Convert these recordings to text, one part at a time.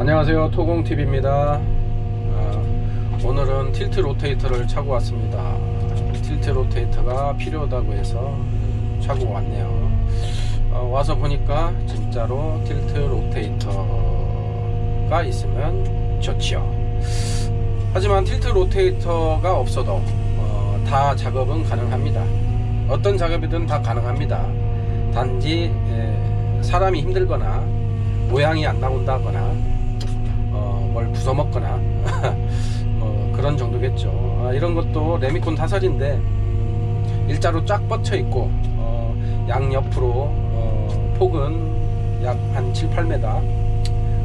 안녕하세요. 토공TV입니다. 오늘은 틸트 로테이터를 차고 왔습니다. 틸트 로테이터가 필요하다고 해서 차고 왔네요. 어, 와서 보니까 진짜로 틸트 로테이터가 있으면 좋지요. 하지만 틸트 로테이터가 없어도 어, 다 작업은 가능합니다. 어떤 작업이든 다 가능합니다. 단지 에, 사람이 힘들거나 모양이 안 나온다거나 어, 뭘 부숴먹거나 뭐 그런 정도겠죠. 아, 이런 것도 레미콘 타설인데 음, 일자로 쫙 뻗쳐 있고 어, 양 옆으로 어, 폭은 약 한 7, 8m.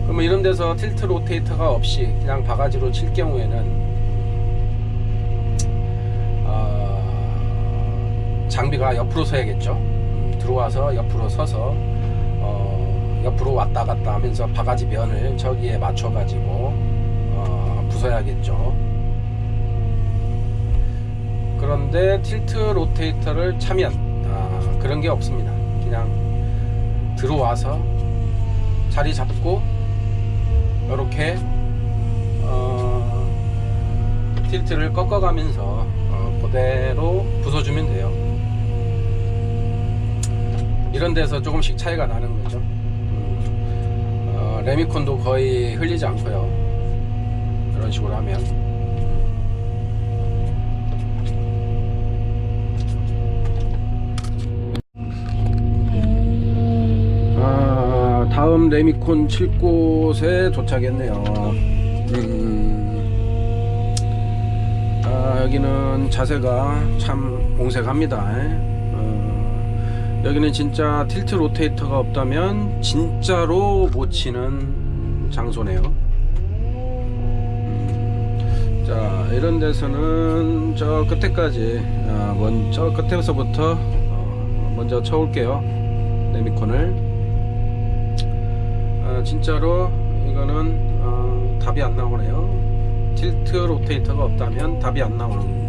그러면 이런 데서 틸트 로테이터가 없이 그냥 바가지로 칠 경우에는 어, 장비가 옆으로 서야겠죠. 음, 들어와서 옆으로 서서 어, 옆으로 왔다 갔다 하면서 바가지 면을 저기에 맞춰 가지고 어, 부숴야겠죠. 그런데 틸트 로테이터를 차면 아, 그런 게 없습니다. 그냥 들어와서 자리 잡고 이렇게 어, 틸트를 꺾어가면서 어, 그대로 부숴주면 돼요. 이런 데서 조금씩 차이가 나는 거죠. 레미콘도 거의 흘리지 않고요. 이런 식으로 하면. 아, 다음 레미콘 칠 곳에 도착했네요. 음, 아, 여기는 자세가 참 공색합니다. 어, 여기는 진짜 틸트 로테이터가 없다면 진짜로 못 치는 장소네요. 음, 자, 이런 데서는 저 끝에까지, 아, 먼저 끝에서부터 어, 먼저 쳐올게요. 레미콘을. 아, 진짜로 이거는 어, 답이 안 나오네요. 틸트 로테이터가 없다면 답이 안 나오는. 어,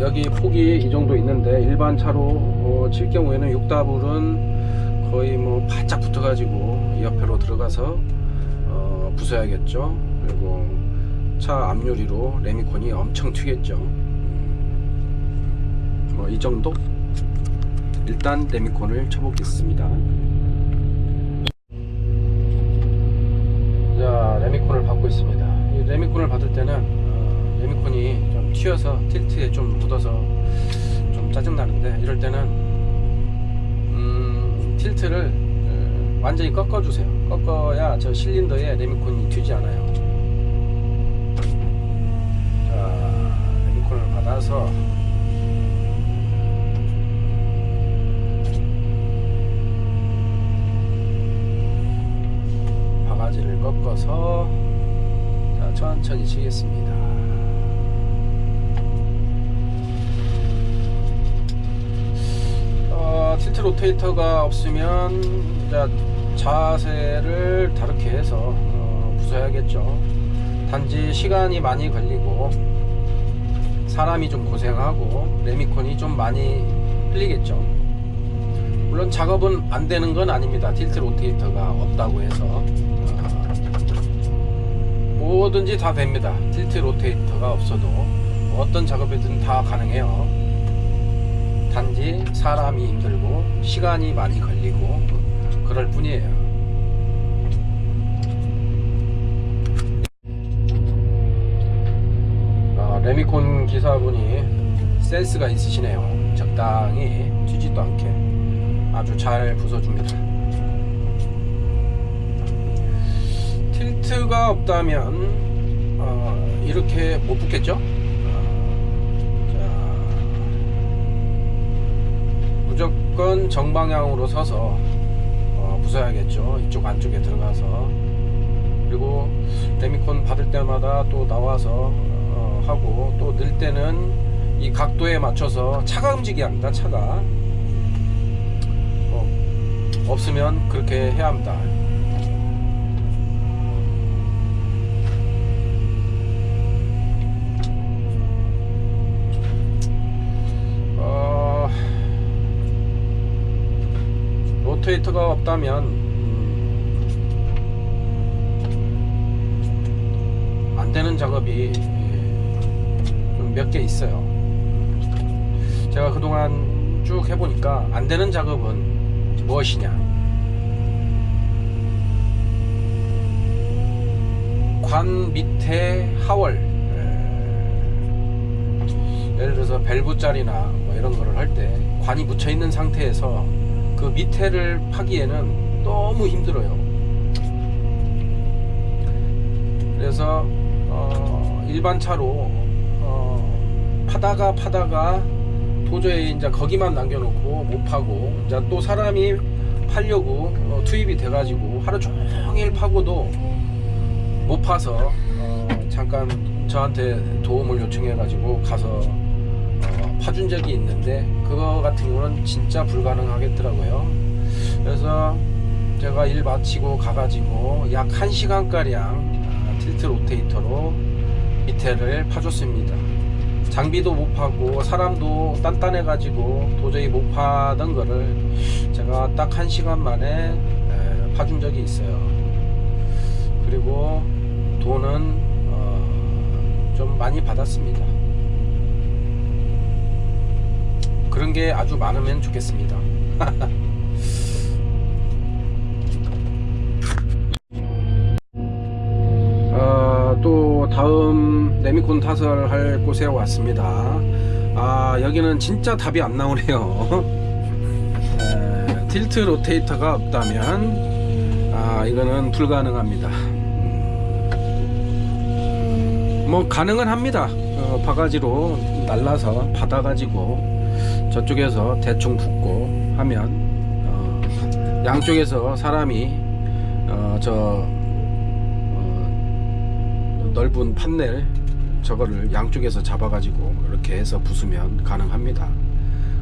여기 폭이 이 정도 있는데 일반 차로 어, 칠 경우에는 6다불은 거의 뭐 바짝 붙어가지고 옆으로 들어가서 어, 부숴야겠죠. 그리고 차 앞유리로 레미콘이 엄청 튀겠죠. 뭐 이 정도? 일단 레미콘을 쳐보겠습니다. 자 레미콘을 받고 있습니다 이 레미콘을 받을 때는 어, 레미콘이 좀 튀어서 틸트에 좀 묻어서 좀 짜증나는데 이럴 때는 음, 틸트를 어, 완전히 꺾어 주세요 꺾어야 저 실린더에 레미콘이 튀지 않아요 자 레미콘을 받아서 바가지를 꺾어서 자, 천천히 치겠습니다. 로테이터가 없으면 자, 자세를 다르게 해서 어, 부숴야겠죠. 단지 시간이 많이 걸리고 사람이 좀 고생하고 레미콘이 좀 많이 흘리겠죠. 물론 작업은 안 되는 건 아닙니다. 틸트 로테이터가 없다고 해서 아, 뭐든지 다 됩니다. 틸트 로테이터가 없어도 어떤 작업이든 다 가능해요. 단지 사람이 힘들고 시간이 많이 걸리고 그럴 뿐이에요. 아, 레미콘 기사분이 센스가 있으시네요. 적당히 튀지도 않게 아주 잘 부숴줍니다. 틸트가 없다면 어, 이렇게 못 붙겠죠? 무조건 정방향으로 서서 어, 부숴야겠죠. 이쪽 안쪽에 들어가서 그리고 레미콘 받을 때마다 또 나와서 어, 하고 또 넣을 때는 이 각도에 맞춰서 차가 움직여야 합니다. 차가 없으면 그렇게 해야 합니다. 로테이터가 없다면 음, 안 되는 작업이 예, 몇개 있어요. 제가 그동안 쭉 해보니까 안 되는 작업은 무엇이냐? 관 밑에 하월 예, 예를 들어서 밸브 자리나 뭐 이런 거를 할 때 관이 묻혀 있는 상태에서 그 밑에를 파기에는 너무 힘들어요. 그래서 어, 일반 차로 어, 파다가 파다가 도저히 이제 거기만 남겨놓고 못 파고 이제 또 사람이 팔려고 어, 투입이 돼가지고 하루 종일 파고도 못 파서 어, 잠깐 저한테 도움을 요청해가지고 가서 어, 파준 적이 있는데 그거 같은 경우는 진짜 불가능하겠더라고요. 그래서 제가 일 마치고 가가지고 약 1시간가량 틸트 로테이터로 밑에를 파줬습니다. 장비도 못 파고 사람도 단단해 가지고 도저히 못 파던 거를 제가 딱 1시간 만에 에, 파준 적이 있어요. 그리고 돈은 어, 좀 많이 받았습니다. 그런 게 아주 많으면 좋겠습니다. 어, 또 다음 레미콘 타설할 곳에 왔습니다. 아 여기는 진짜 답이 안 나오네요. 에, 틸트 로테이터가 없다면 아 이거는 불가능합니다. 뭐 가능은 합니다. 어, 바가지로 날라서 받아가지고 저쪽에서 대충 붙고 하면 어, 양쪽에서 사람이 어, 저 어, 넓은 판넬 저거를 양쪽에서 잡아가지고 이렇게 해서 부수면 가능합니다.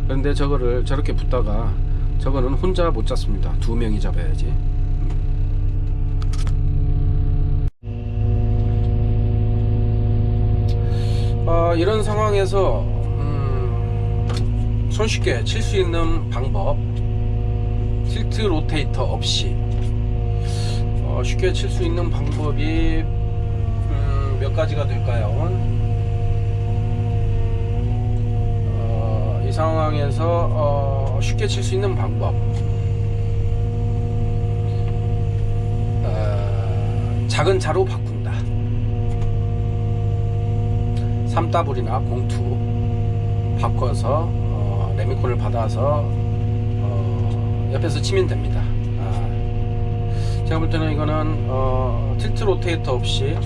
그런데 저거를 저렇게 붙다가 저거는 혼자 못 잡습니다. 두 명이 잡아야지. 어, 이런 상황에서 음, 손쉽게 칠 수 있는 방법 틸트 로테이터 없이 어, 쉽게 칠 수 있는 방법이 음, 몇 가지가 될까요? 어, 이 상황에서 어, 쉽게 칠 수 있는 방법 어, 작은 차로 바꾼다 3더블이나 공투 바꿔서 어, 레미콘을 받아서 어, 옆에서 치면 됩니다. 아, 제가 볼 때는 이거는 어, 틸트 로테이터 없이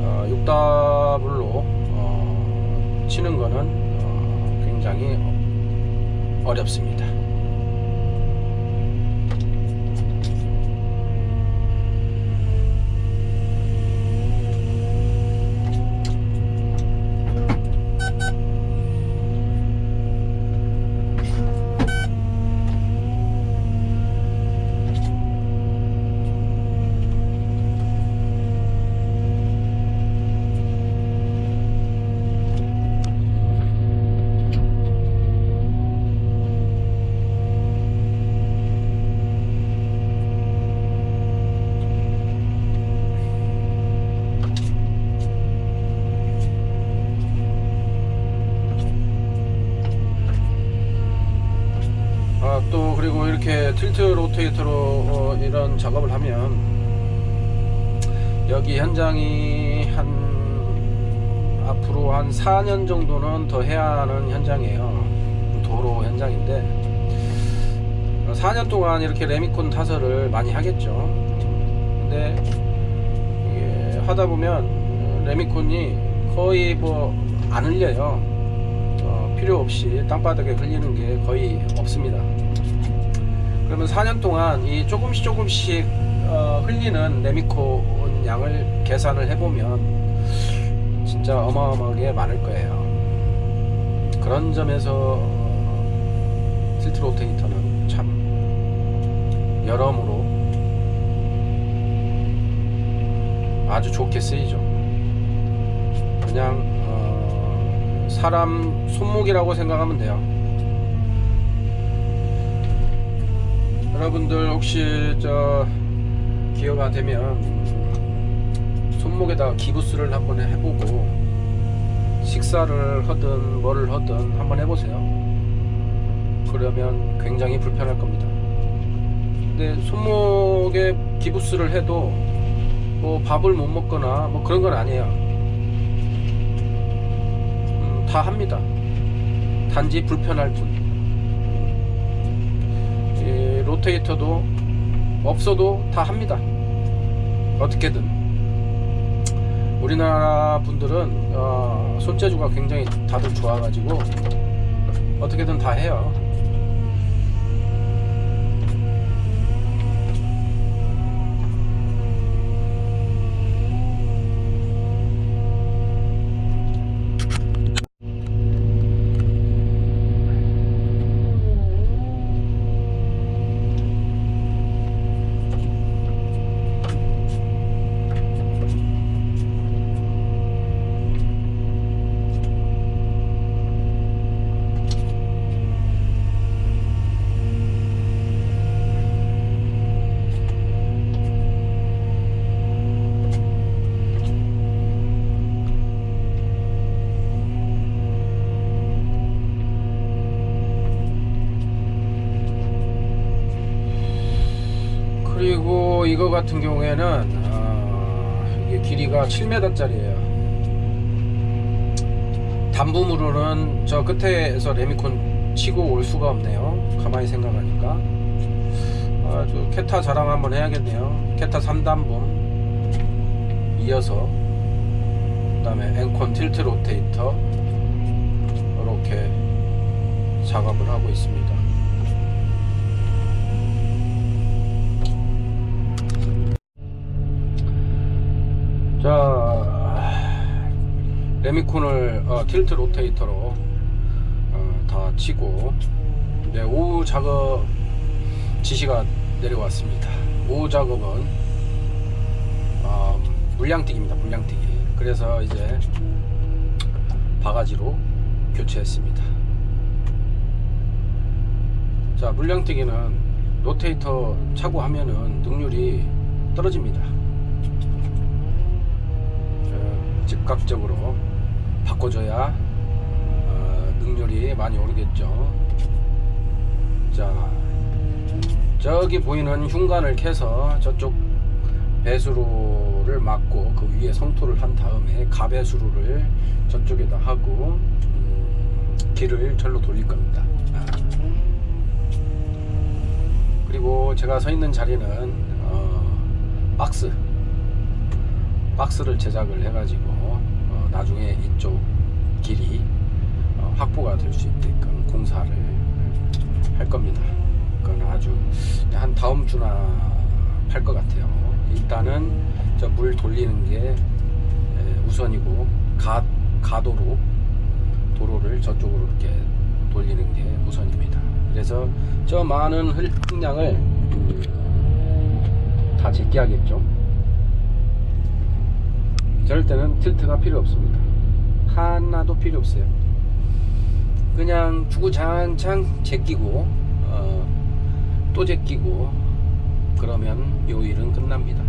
어, 6더블로 어, 치는 거는 어, 굉장히 어렵습니다. 틸트 로테이터로 어, 이런 작업을 하면 여기 현장이 한 앞으로 한 4년 정도는 더 해야 하는 현장이에요. 도로 현장인데 4년 동안 이렇게 레미콘 타설을 많이 하겠죠. 근데 이게 하다 보면 레미콘이 거의 뭐 안 흘려요. 어, 필요 없이 땅바닥에 흘리는 게 거의 없습니다. 그러면 4년 동안 이 조금씩 조금씩 어, 흘리는 레미콘 양을 계산을 해보면 진짜 어마어마하게 많을 거예요. 그런 점에서 어, 틸트 로테이터는 참 여러모로 아주 좋게 쓰이죠. 그냥 어, 사람 손목이라고 생각하면 돼요. 여러분들 혹시 저 기회가 되면 손목에다 기부스를 한번 해보고 식사를 하든 뭐를 하든 한번 해보세요. 그러면 굉장히 불편할 겁니다. 근데 손목에 기부스를 해도 뭐 밥을 못 먹거나 뭐 그런 건 아니에요. 음, 다 합니다. 단지 불편할 뿐. 이 로테이터도 없어도 다 합니다. 어떻게든. 우리나라 분들은 어, 손재주가 굉장히 다들 좋아가지고 어떻게든 다 해요. 이거 같은 경우에는 아, 이게 길이가 7m짜리예요. 단부무로는 저 끝에서 레미콘 치고 올 수가 없네요. 가만히 생각하니까. 아주 캐타 자랑 한번 해야겠네요. 캐타 3단붐 이어서 그 다음에 앵콘 틸트 로테이터 이렇게 작업을 하고 있습니다. 자 레미콘을 어, 틸트 로테이터로 어, 다 치고 이제 오후 작업 지시가 내려왔습니다. 오후 작업은 어, 물량뛰기입니다. 물량뛰기. 그래서 이제 바가지로 교체했습니다. 자 물량뛰기는 로테이터 차고 하면은 능률이 떨어집니다. 어, 즉각적으로 바꿔줘야 어, 능률이 많이 오르겠죠. 자, 저기 보이는 흉관을 캐서 저쪽 배수로를 막고 그 위에 성토를 한 다음에 가배수로를 저쪽에다 하고 음, 길을 절로 돌릴 겁니다. 아. 그리고 제가 서 있는 자리는 어, 박스 박스를 제작을 해가지고 어, 나중에 이쪽 길이 어, 확보가 될 수 있게끔 공사를 할 겁니다. 그건 아주 한 다음 주나 할것 같아요. 일단은 저 물 돌리는 게 에, 우선이고 가 가도로 도로를 저쪽으로 이렇게 돌리는 게 우선입니다. 그래서 저 많은 흙량을 다 제끼하겠죠. 저럴 때는 틸트가 필요 없습니다. 하나도 필요 없어요. 그냥 주구장창 제끼고 어, 또 제끼고 그러면 요 일은 끝납니다.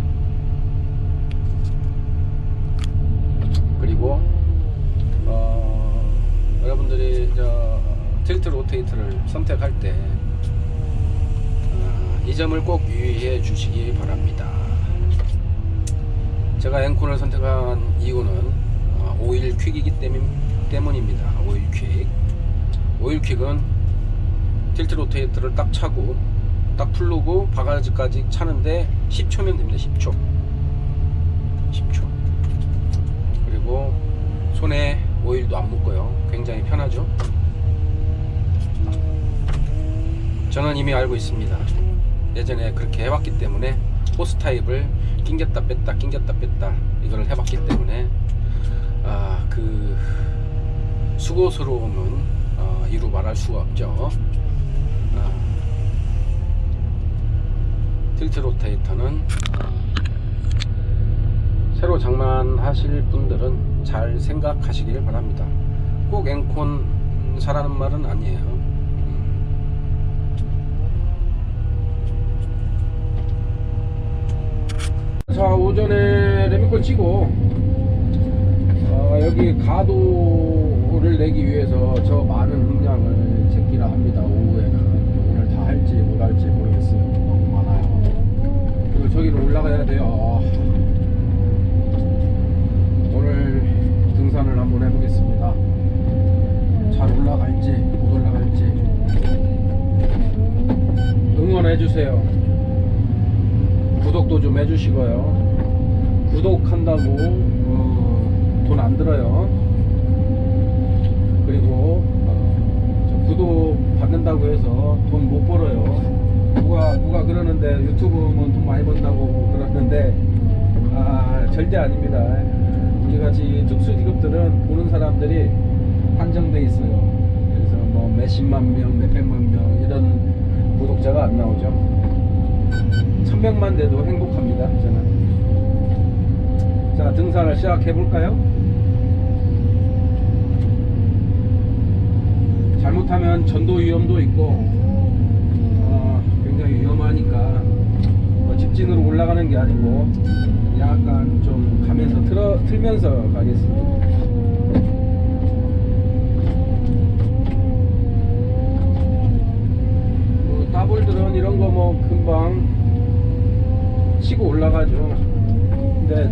그리고 어, 여러분들이 저 틸트 로테이트를 선택할 때 어, 이 점을 꼭 유의해 주시기 바랍니다. 제가 앵콘을 선택한 이유는 어, 오일 퀵이기 때문, 때문입니다. 오일 퀵. 오일 퀵은 틸트 로테이터를 딱 차고 딱 풀르고 바가지까지 차는데 10초면 됩니다. 10초. 10초. 그리고 손에 오일도 안 묻고요. 굉장히 편하죠. 저는 이미 알고 있습니다. 예전에 그렇게 해봤기 때문에 호스 타입을 낑겼다 뺐다 낑겼다 뺐다 이걸 해봤기 때문에 아 그 수고스러움은 어, 이루 말할 수가 없죠. 아, 틸트 로테이터는 새로 장만하실 분들은 잘 생각하시길 바랍니다. 꼭 앵콘 사라는 말은 아니에요. 자 오전에 레미 재밌걸 치고 어, 여기 가도를 내기 위해서 저 많은 흥량을 제끼라 합니다. 오후에는. 오늘 다 할지 못 할지 모르겠어요. 너무 많아요. 그리고 저기로 올라가야 돼요. 오늘 등산을 한번 해보겠습니다. 잘 올라갈지 못 올라갈지. 응원해주세요 구독도 좀 해주시고요. 구독한다고 어, 돈안 들어요. 그리고 어, 저 구독 받는다고 해서 돈 못 벌어요. 누가 누가 그러는데 유튜브면 돈 많이 번다고 그러는데 아 절대 아닙니다. 우리 같이 특수 직업들은 보는 사람들이 한정돼 있어요. 그래서 뭐 몇십만 명 몇백만 명 이런 구독자가 안 나오죠 천명만 돼도 행복합니다. 저는. 자 등산을 시작해 볼까요? 잘못하면 전도 위험도 있고 어, 굉장히 위험하니까 뭐 직진으로 올라가는 게 아니고 약간 좀 가면서 틀어, 틀면서 가겠습니다 뭐 따볼들은 이런 거 뭐 금방 치고 올라가죠 근데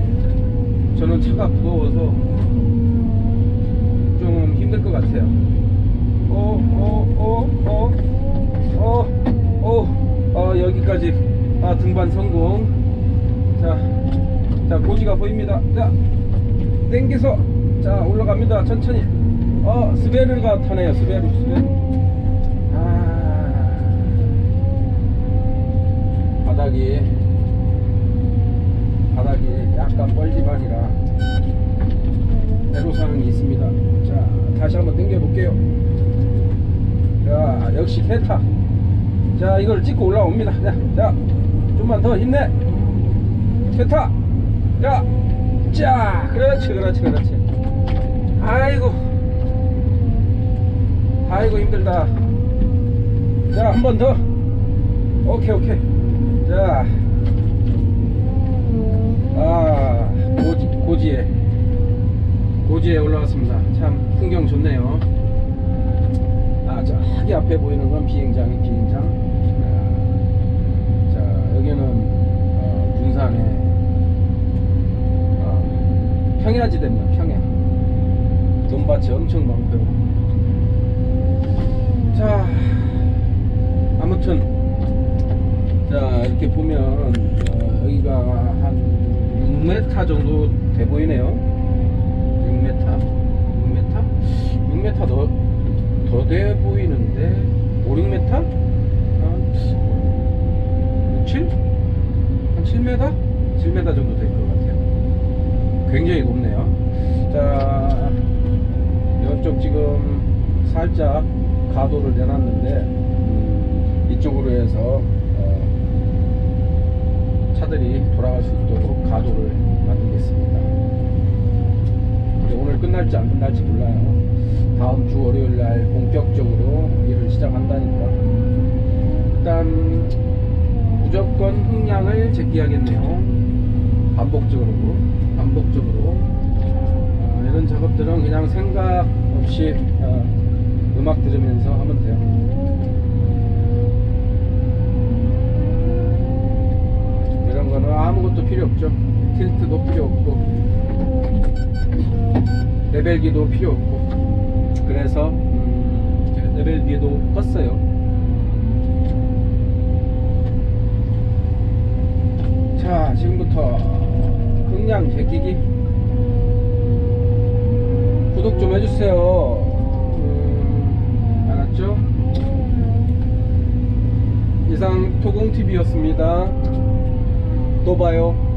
저는 차가 무거워서 좀 힘들 것 같아요. 어, 어, 어, 어, 어, 어, 어, 여기까지 아, 등반 성공. 자, 자, 고지가 보입니다. 자, 땡겨서 자, 올라갑니다. 천천히. 어, 스베르가 타네요. 스베르, 스베르. 바닥이 바닥이 약간 뻘지방이라 애로사항이 있습니다. 자, 다시 한번 당겨 볼게요. 자, 역시 페타. 자, 이걸 찍고 올라옵니다. 자, 자, 좀만 더 힘내. 페타. 자, 자, 그렇지, 그렇지, 그렇지. 아이고, 아이고 힘들다. 자, 한 번 더. 오케이, 오케이. 자. 아 고지, 고지에. 고지에 올라왔습니다. 참 풍경 좋네요. 아 저기 앞에 보이는 건 비행장이 비행장. 아, 자 여기는 어, 군산의 어, 평야지대입니다 평야. 돈밭이 엄청 많고요. 자 아무튼 자 이렇게 보면 어, 여기가 한 6m 정도 돼 보이네요. 6m 6m 6m 더더돼 보이는데 5, 6m 한 7? 한 7m? 7m 정도 될 것 같아요. 굉장히 높네요. 자 이쪽 지금 살짝 가도를 내놨는데 음, 이쪽으로 해서 어, 차들이 돌아갈 수 있도록 가도를 만들겠습니다. 오늘 끝날지 안 끝날지 몰라요. 다음 주 월요일 날 본격적으로 일을 시작한다니까. 일단 무조건 흥량을 제기하겠네요. 반복적으로, 반복적으로. 어, 이런 작업들은 그냥 생각 없이 어, 음악 들으면서 하면 돼요. 이런 거는 아무것도 필요 없죠. 틸트도 필요 없고 레벨기도 필요 없고 그래서 음, 레벨기도 껐어요. 자 지금부터 흥량 제끼기 구독 좀 해주세요. 음, 알았죠? 이상 토공TV였습니다. 또 봐요.